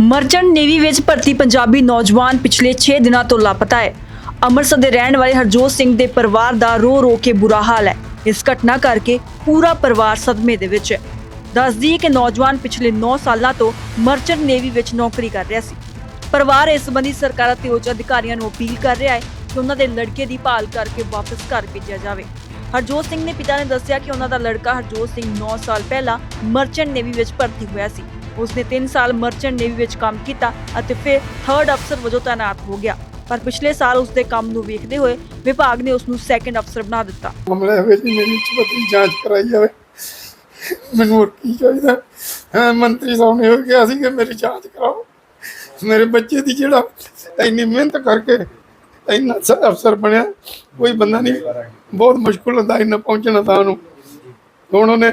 Merchant navy ਵਿੱਚ ਭਰਤੀ ਪੰਜਾਬੀ ਨੌਜਵਾਨ ਪਿਛਲੇ 6 ਦਿਨਾਂ ਤੋਂ ਲਾਪਤਾ ਹੈ। ਅੰਮ੍ਰਿਤਸਰ ਦੇ ਰਹਿਣ ਵਾਲੇ ਹਰਜੋਤ ਸਿੰਘ ਦੇ ਪਰਿਵਾਰ ਦਾ ਰੋ ਰੋ ਕੇ ਬੁਰਾ ਹਾਲ ਹੈ। ਇਸ ਘਟਨਾ ਕਰਕੇ ਪੂਰਾ ਪਰਿਵਾਰ ਸਦਮੇ ਦੇ ਵਿੱਚ ਹੈ। ਦੱਸਦੀ ਕਿ ਨੌਜਵਾਨ ਪਿਛਲੇ 9 ਸਾਲਾਂ ਤੋਂ ਮਰਚੈਂਟ ਨੇਵੀ ਵਿੱਚ ਨੌਕਰੀ ਕਰ ਰਿਹਾ ਸੀ। ਪਰਿਵਾਰ ਇਸ ਸੰਬੰਧੀ ਸਰਕਾਰ ਅਤੇ ਉੱਚ ਅਧਿਕਾਰੀਆਂ ਨੂੰ ਅਪੀਲ ਕਰ ਰਿਹਾ ਹੈ ਕਿ ਉਹਨਾਂ ਦੇ ਲੜਕੇ ਦੀ ਭਾਲ ਕਰਕੇ ਵਾਪਸ ਘਰ ਭੇਜਿਆ ਜਾਵੇ। ਹਰਜੋਤ ਸਿੰਘ ਦੇ ਪਿਤਾ ਨੇ ਦੱਸਿਆ ਕਿ ਉਹਨਾਂ ਦਾ ਲੜਕਾ ਹਰਜੋਤ ਸਿੰਘ 9 ਸਾਲ ਪਹਿਲਾਂ ਮਰਚੈਂਟ ਨੇਵੀ ਵਿੱਚ ਭਰਤੀ ਹੋਇਆ ਸੀ। ਉਸਨੇ 3 ਸਾਲ ਮਰਚੈਂਟ ਨੇਵੀ ਵਿੱਚ ਕੰਮ ਕੀਤਾ ਅਤੇ ਫਿਰ ਥਰਡ ਅਫਸਰ ਵਜੋਂ ਤਾਇਨਾਤ ਹੋ ਗਿਆ। ਪਰ ਪਿਛਲੇ ਸਾਲ ਉਸਦੇ ਕੰਮ ਨੂੰ ਵੇਖਦੇ ਹੋਏ ਵਿਭਾਗ ਨੇ ਉਸ ਨੂੰ ਸੈਕੰਡ ਅਫਸਰ ਬਣਾ ਦਿੱਤਾ। ਮਾਮਲੇ ਵਿੱਚ ਮੇਰੀ ਚਬਤੀ ਜਾਂਚ ਕਰਾਈ ਜਾਵੇ। ਮੈਨੂੰ ਹੋਰ ਕੀ ਚਾਹੀਦਾ? ਹਾਂ, ਮੰਤਰੀ ਸਾਹਿਬ ਨੇ ਉਹ ਕਿਹਾ ਸੀ ਕਿ ਮੇਰੀ ਜਾਂਚ ਕਰਾਓ। ਮੇਰੇ ਬੱਚੇ ਦੀ ਜਿਹੜਾ ਇੰਨੀ ਮਿਹਨਤ ਕਰਕੇ ਇੰਨਾ ਸ- ਅਫਸਰ ਬਣਿਆ, ਕੋਈ ਬੰਦਾ ਨਹੀਂ। ਬਹੁਤ ਮੁਸ਼ਕਲ ਹੁੰਦਾ ਇੰਨਾ ਪਹੁੰਚਣਾ ਤਾਂ ਉਹਨੂੰ। ਹੁਣ ਉਹਨੇ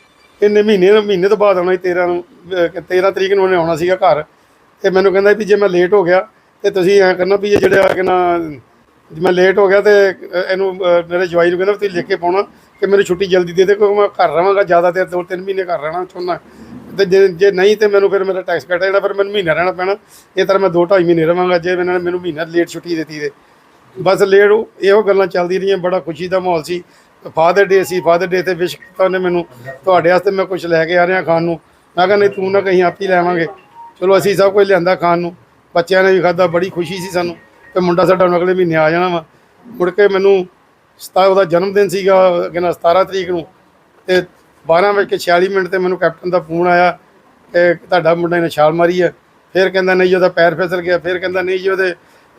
ਇਹਨੇ ਮਹੀਨੇ ਮਹੀਨੇ ਤੋਂ ਬਾਅਦ ਆਉਣਾ ਸੀ 13 ਨੂੰ, ਅਹ 13 ਤਰੀਕ ਨੂੰ ਉਹਨੇ ਆਉਣਾ ਸੀਗਾ ਘਰ। ਤੇ ਮੈਨੂੰ ਕਹਿੰਦਾ ਵੀ ਜੇ ਮੈਂ ਲੇਟ ਹੋ ਗਿਆ, ਤੇ ਤੁਸੀਂ ਐਂ ਕਰਨਾ ਵੀ ਇਹ ਜਿਹੜਾ ਕਿ ਨਾ, ਜੇ ਮੈਂ ਲੇਟ ਹੋ ਗਿਆ ਤੇ ਇਹਨੂੰ ਮੇਰੇ ਜਵਾਈ ਨੂੰ ਕਹਿੰਦਾ ਵੀ ਤੁਸੀਂ ਲਿਖ ਕੇ ਪਾਉਣਾ ਕਿ ਮੈਨੂੰ ਛੁੱਟੀ ਜਲਦੀ ਦੇ ਦੇ, ਕਿਉਂਕਿ ਮੈਂ ਘਰ ਰਵਾਂਗਾ ਜ਼ਿਆਦਾ ਦੇਰ, ਦੋ ਤਿੰਨ ਮਹੀਨੇ ਘਰ ਰਹਿਣਾ ਚਾਹੁੰਦਾ। ਤੇ ਜੇ ਜੇ ਨਹੀਂ ਤੇ ਮੈਨੂੰ ਫਿਰ ਮੇਰਾ ਟੈਕਸ ਕੱਟਿਆ ਜਿਹੜਾ, ਫਿਰ ਮੈਨੂੰ ਮਹੀਨਾ ਰਹਿਣਾ ਪੈਣਾ। ਇਹ ਤਰ੍ਹਾਂ ਮੈਂ ਦੋ ਢਾਈ ਮਹੀਨੇ ਰਵਾਂਗਾ ਜੇ ਇਹਨਾਂ ਨੇ ਮੈਨੂੰ ਮਹੀਨਾ ਲੇਟ ਛੁੱਟੀ ਦਿੱਤੀ ਤੇ। ਬਸ ਲੇਟ ਉਹ- ਇਹੋ ਗੱਲਾਂ ਚੱਲਦੀ ਰਹੀਆਂ, ਬੜਾ ਖੁਸ਼ੀ ਦਾ ਮਾਹੌਲ ਸੀ। ਫਾਦਰ ਡੇ ਸੀ ਫਾਦਰ ਡੇ ਤੇ ਵਿਸ਼ ਕੀਤਾ ਉਹਨੇ ਮੈਨੂੰ। ਤੁਹਾਡੇ ਵਾਸਤੇ ਮੈਂ ਕੁਝ ਲੈ ਕੇ ਆ ਰਿਹਾ ਖਾਣ ਨੂੰ। ਮੈਂ ਕਹਿੰਦਾ ਨਹੀਂ, ਤੂੰ ਨਾ ਕਹੀਂ ਆਪ ਹੀ ਲੈਵਾਂਗੇ ਚਲੋ, ਅਸੀਂ ਸਭ ਕੁਝ ਲਿਆਂਦਾ ਖਾਣ ਨੂੰ। ਬੱਚਿਆਂ ਨੇ ਵੀ ਖਾਦਾ ਬੜੀ ਖੁਸ਼ੀ ਸੀ ਸਾਨੂੰ। ਕਿ ਮੁੰਡਾ ਸਾਡਾ ਹੁਣ ਅਗਲੇ ਮਹੀਨੇ ਆ ਜਾਣਾ ਵਾ। ਮੁੜ ਕੇ ਮੈਨੂੰ ਸਤਾ ਉਹਦਾ ਜਨਮ ਦਿਨ ਸੀਗਾ, ਕਹਿੰਦਾ 17 ਤਰੀਕ ਨੂੰ। ਤੇ 12 ਵਜੇ ਕੇ 46 ਮਿੰਟ ਤੇ ਮੈਨੂੰ ਕੈਪਟਨ ਦਾ ਫੋਨ ਆਇਆ ਕਿ ਤੁਹਾਡਾ ਮੁੰਡਾ ਨੇ ਛਾਲ ਮਾਰੀ ਹੈ। ਫਿਰ ਕਹਿੰਦਾ, ਨਹੀਂ ਜੀ ਉਹਦਾ ਪੈਰ ਫਿਸਲ ਗਿਆ। ਫਿਰ ਕਹਿੰਦਾ, ਨਹੀਂ ਜੀ, ਉਹਦੇ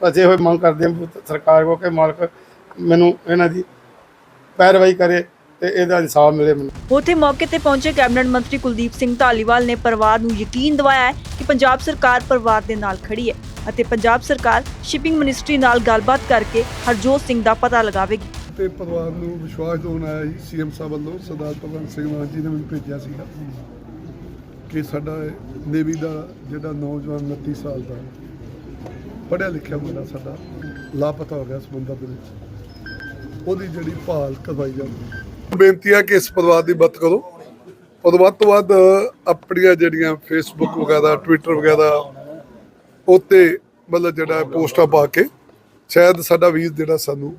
ਅਸੀਂ ਹੋਏ ਮੰਗ ਕਰਦੇ ਹਾਂ ਸਰਕਾਰ ਕੋ ਕਿ ਮਾਲਕ ਮੈਨੂੰ ਇਹਨਾਂ ਦੀ ਪੈਰਵਾਈ ਕਰੇ ਤੇ ਇਹਦਾ ਇਨਸਾਫ ਮਿਲੇ ਮੈਨੂੰ। ਉਥੇ ਮੌਕੇ ਤੇ ਪਹੁੰਚੇ ਕੈਬਨਿਟ ਮੰਤਰੀ ਕੁਲਦੀਪ ਸਿੰਘ ਧਾਲੀਵਾਲ ਨੇ ਪਰਿਵਾਰ ਨੂੰ ਯਕੀਨ ਦਿਵਾਇਆ ਹੈ ਕਿ ਪੰਜਾਬ ਸਰਕਾਰ ਪਰਿਵਾਰ ਦੇ ਨਾਲ ਖੜੀ ਹੈ ਅਤੇ ਪੰਜਾਬ ਸਰਕਾਰ ਸ਼ਿਪਿੰਗ ਮਿਨਿਸਟਰੀ ਨਾਲ ਗੱਲਬਾਤ ਕਰਕੇ ਹਰਜੋਤ ਸਿੰਘ ਦਾ ਪਤਾ ਲਗਾਵੇਗੀ। ਤੇ ਪਰਿਵਾਰ ਨੂੰ ਵਿਸ਼ਵਾਸ ਦਿਵਾਉਣ ਆਇਆ ਸੀ ਸੀਐਮ ਸਾਹਿਬ ਵੱਲੋਂ ਸਰਦਾਰ ਭਗਵੰਤ ਸਿੰਘ ਮਾਨ ਜੀ ਨੇ ਮੈਨੂੰ ਭੇਜਿਆ ਸੀਗਾ ਕਿ ਸਾਡਾ ਨੇਵੀ ਦਾ ਜਿਹੜਾ ਨੌਜਵਾਨ 29 ਸਾਲ ਦਾ ਪੜਿਆ ਲਿਖਿਆ ਮੁੰਡਾ ਸਾਡਾ, ਲਾਪਤਾ ਹੋ ਗਿਆ ਸਮੁੰਦਰ ਦੇ ਵਿੱਚ। ਉਹਦੀ ਜਿਹੜੀ ਭਾਲ ਕਰਵਾਈ ਜਾਵੇ ਬੇਨਤੀ ਹੈ ਕਿ ਇਸ ਪਰਿਵਾਰ ਦੀ ਮਦਦ ਕਰੋ। ਔਰ ਵੱਧ ਤੋਂ ਵੱਧ ਆਪਣੀਆਂ ਜਿਹੜੀਆਂ ਫੇਸਬੁੱਕ ਵਗੈਰਾ ਟਵਿੱਟਰ ਵਗੈਰਾ, ਉੱਤੇ ਮਤਲਬ ਜਿਹੜਾ ਪੋਸਟਾਂ ਪਾ ਕੇ ਸ਼ਾਇਦ ਸਾਡਾ ਵੀਰ ਜਿਹੜਾ ਸਾਨੂੰ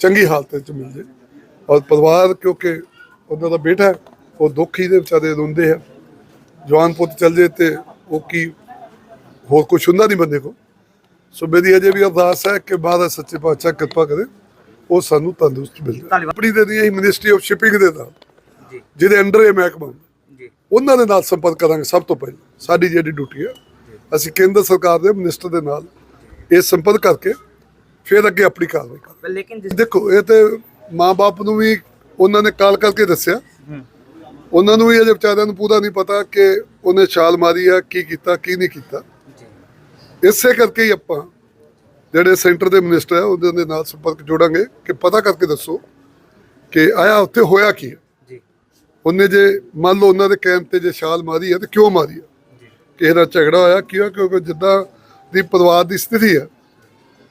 ਚੰਗੀ ਹਾਲਤ ਵਿੱਚ ਮਿਲ ਜੇ। ਔਰ ਪਰਿਵਾਰ ਕਿਉਂਕਿ ਉਹਨਾਂ ਦਾ ਬੇਟਾ ਉਹ ਦੁੱਖ ਹੀ ਦੇ ਵਿਚਾਰੇ ਰੋਂਦੇ ਆ ਜਵਾਨ ਪੁੱਤ ਚੱਲ ਜੇ ਤੇ ਉਹ ਕੀ ਹੋਰ ਕੁਛ ਹੁੰਦਾ ਨਹੀਂ ਬੰਦੇ ਕੋ ਸੋ ਮੇਰੀ ਅਜੇ ਵੀ ਅਰਦਾਸ ਹੈ ਕਿ ਮਹਾਰਾਜ ਸੱਚੇ ਪਾਤਸ਼ਾਹ ਕਿਰਪਾ ਕਰੇ ਉਹ ਸਾਨੂੰ ਤੰਦਰੁਸਤ ਮਿਲ ਜਾਏ ਆਪਣੀ ਦੇ ਦੀ ਮਿਨਿਸਟਰੀ ਆਫ ਸ਼ਿਪਿੰਗ ਦੇ ਜੀ। ਜਿਹਦੇ ਅੰਡਰ ਇਹ ਮਹਿਕਮਾ। ਜੀ। ਉਹਨਾਂ ਦੇ ਨਾਲ ਸੰਪਰਕ ਕਰਾਂਗੇ ਸਭ ਤੋਂ ਪਹਿਲਾਂ। ਸਾਡੀ ਜਿਹੜੀ ਡਿਊਟੀ ਹੈ ਅਸੀਂ ਕੇਂਦਰ ਸਰਕਾਰ ਦੇ ਮਿਨਿਸਟਰ ਦੇ ਨਾਲ ਇਹ ਸੰਪਰਕ ਕਰਕੇ ਫਿਰ ਅੱਗੇ ਆਪਣੀ ਕਾਰਵਾਈ ਕਰਾਂਗੇ। ਲੇਕਿਨ ਦੇਖੋ ਇਹ ਤੇ ਮਾਂ-ਬਾਪ ਨੂੰ ਵੀ ਉਹਨਾਂ ਨੇ ਕਾਲ ਕਰਕੇ ਦੱਸਿਆ। ਉਹਨਾਂ ਨੂੰ ਵੀ ਅਜੇ ਵਿਚਾਰਿਆਂ ਨੂੰ ਪੂਰਾ ਨਹੀਂ ਪਤਾ ਕਿ ਉਹਨੇ ਛਾਲ ਮਾਰੀ ਆ ਕੀ ਕੀਤਾ ਕੀ ਨਹੀਂ ਕੀਤਾ। ਇਸੇ ਕਰਕੇ ਹੀ ਆਪਾਂ ਜਿਹੜੇ ਸੈਂਟਰ ਦੇ ਮਿਨਿਸਟਰ ਆ ਉਹਨਾਂ ਦੇ ਨਾਲ ਸੰਪਰਕ ਜੋੜਾਂਗੇ ਕਿ ਪਤਾ ਕਰਕੇ ਦੱਸੋ ਕਿ ਆਇਆ ਉੱਥੇ ਹੋਇਆ ਕੀ ਹੈ। ਜੀ। ਉਹਨੇ ਜੇ ਮੰਨ ਲਓ ਉਹਨਾਂ ਦੇ ਕੈਂਪ ਤੇ ਜੇ ਛਾਲ ਮਾਰੀ ਹੈ ਤੇ ਕਿਉਂ ਮਾਰੀ ਹੈ ਕਿਸੇ ਦਾ ਝਗੜਾ ਹੋਇਆ ਕਿਉਂ? ਕਿਉਂਕਿ ਜਿੱਦਾਂ ਦੀ ਪਰਿਵਾਰ ਦੀ ਸਥਿਤੀ ਹੈ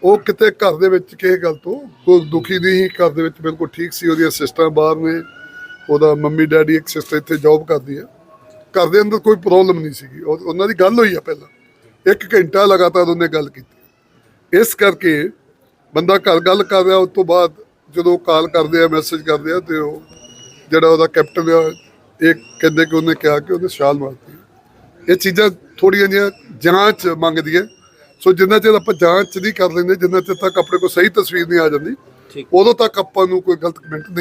ਉਹ ਕਿਤੇ ਘਰ ਦੇ ਵਿੱਚ ਕਿਸੇ ਗੱਲ ਤੋਂ ਕੋਈ ਦੁਖੀ ਨਹੀਂ ਘਰ ਦੇ ਵਿੱਚ ਬਿਲਕੁਲ ਠੀਕ ਸੀ ਉਹਦੀਆਂ ਸਿਸਟਰਾਂ ਬਾਹਰ ਨੇ ਉਹਦਾ ਮੰਮੀ ਡੈਡੀ ਇੱਕ ਸਿਸਟਰ ਇੱਥੇ ਜੌਬ ਕਰਦੀ ਹੈ ਘਰ ਦੇ ਅੰਦਰ ਕੋਈ ਪ੍ਰੋਬਲਮ ਨਹੀਂ ਸੀਗੀ। ਉਹ- ਉਹਨਾਂ ਦੀ ਗੱਲ ਹੋਈ ਆ ਪਹਿਲਾਂ। ਇੱਕ ਘੰਟਾ ਲਗਾਤਾਰ ਉਹਨੇ ਗੱਲ ਕੀਤੀ। ਇਸ ਕਰਕੇ ਬੰਦਾ ਘਰ ਗੱਲ ਕਰ ਰਿਹਾ ਉਸ ਤੋਂ ਬਾਅਦ ਜਦੋਂ ਕਾਲ ਕਰਦੇ ਆ ਮੈਸੇਜ ਕਰਦੇ ਆ ਤੇ ਉਹ ਜਿਹੜਾ ਉਹਦਾ ਕੈਪਟਨ ਆ ਇਹ ਕਹਿੰਦੇ ਕਿ ਉਹਨੇ ਕਿਹਾ ਕਿ ਉਹਨੇ ਛਾਲ ਮਾਰਤੀ ਇਹ ਚੀਜ਼ਾਂ ਥੋੜੀਆਂ ਜਿਹੀਆਂ ਜਾਂਚ ਮੰਗਦੀਆਂ ਸੋ ਜਿੰਨਾ ਚਿਰ ਆਪਾਂ ਜਾਂਚ ਨਹੀਂ ਕਰ ਲੈਂਦੇ ਜਿੰਨਾ ਚਿਰ ਤੱਕ ਆਪਣੇ ਕੋਲ ਸਹੀ ਤਸਵੀਰ ਨਹੀਂ ਆ ਜਾਂਦੀ। ਉਦੋਂ ਤੱਕ ਆਪਾਂ ਨੂੰ ਕੋਈ ਗਲਤ ਕਮੈਂਟ ਨਹੀਂ